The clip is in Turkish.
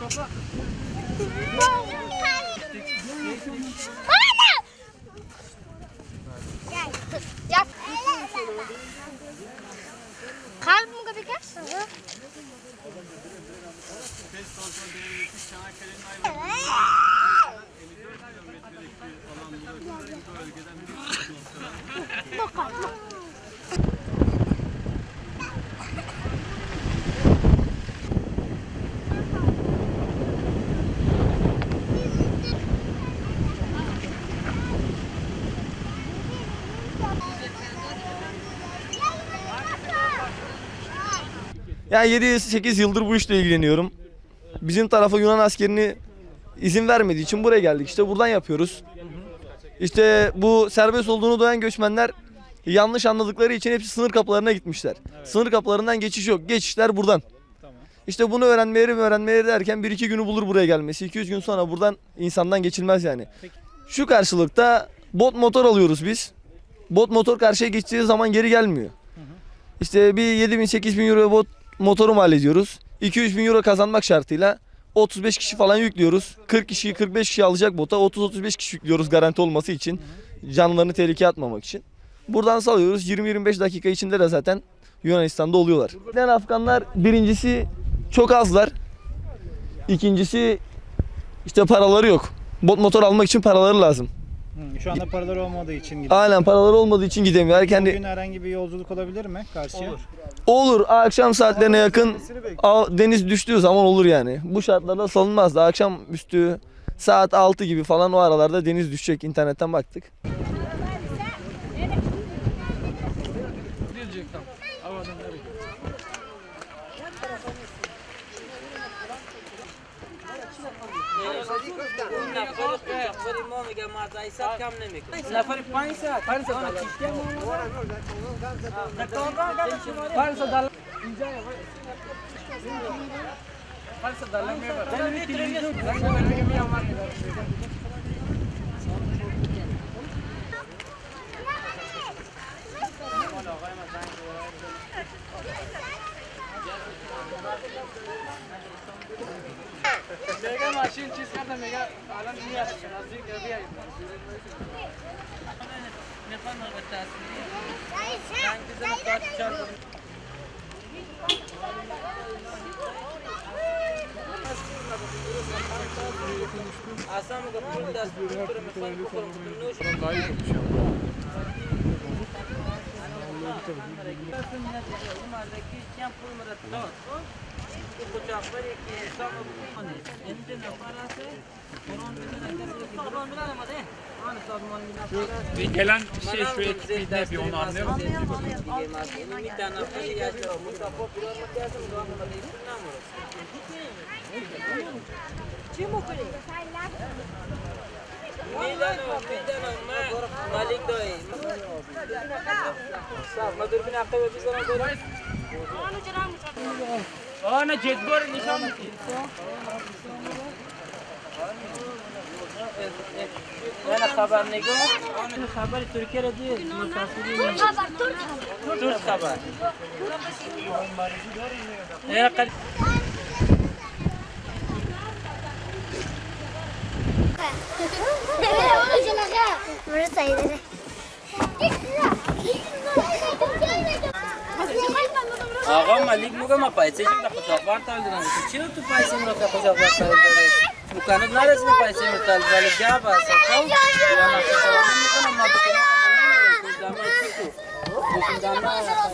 Ja. Yani 7-8 yıldır bu işle ilgileniyorum. Bizim tarafa Yunan askerini izin vermediği için buraya geldik. İşte buradan yapıyoruz. İşte bu serbest olduğunu duyan göçmenler yanlış anladıkları için hepsi sınır kapılarına gitmişler. Sınır kapılarından geçiş yok. Geçişler buradan. İşte bunu öğrenmeleri öğrenmeleri derken 1-2 günü bulur buraya gelmesi. 2-3 gün sonra buradan insandan geçilmez yani. Şu karşılıkta bot motor alıyoruz biz. Bot motor karşıya geçtiği zaman geri gelmiyor. İşte bir 7 bin 8 bin euro bot motoru mal ediyoruz. 2-3 bin euro kazanmak şartıyla 35 kişi falan yüklüyoruz. 40 kişi 45 kişi alacak bota 30-35 kişi yüklüyoruz garanti olması için. Canlarını tehlikeye atmamak için. Buradan salıyoruz 20-25 dakika içinde de zaten Yunanistan'da oluyorlar. Giden Afganlar birincisi çok azlar. İkincisi işte paraları yok. Bot motor almak için paraları lazım. Hı, Şu anda paralar olmadığı için gidiyor. Aynen paraları olmadığı için gidemiyor. Kendi Bugün herhangi bir yolculuk olabilir mi karşıya? Olur. Olur. Akşam saatlerine yakın a- deniz düştüğü zaman olur yani. Bu şartlarda salınmaz da akşam üstü saat 6 gibi falan o aralarda deniz düşecek. internetten baktık. ما میگه ما از کم نمی‌کنه نفر 500 500 500 اینجا 500 دلار می‌بره آقای ما زنگ mega machine चीज कर दे मेगा आलम नहीं आ सकता नजदीक कर दिया ne kadar batarsın? Ben kızım kaç çarpı. Asam mı kapı da sürüyor. Daha iyi kapı şey. Allah'ım tabii. Bakın ne diyor? Umarım ki yapılmır. Tamam bilen Kur'an bilen ama de Hani sabman bilen Bir gelen şey şu etki ne bir onu anlayalım. Bir tane şey yaşıyor. Mustafa Kur'an mı dersin? Kur'an mı dersin? Ne mi? Midano, midano, ma, malik doi. Sağ, madur bin akta ve bizden olur. Ana cedbor nişan mı? Ana هغه ملک موږ ما پیسې چې په خپلوار ته ولرم چې ته پیسې موږ په خپلوار ته ولرم دوکانه نه راځي پیسې موږ ته ولرم بیا به څه کوم یا ما څه کوم نه ما به کوم نه کوم دا ما څه کوم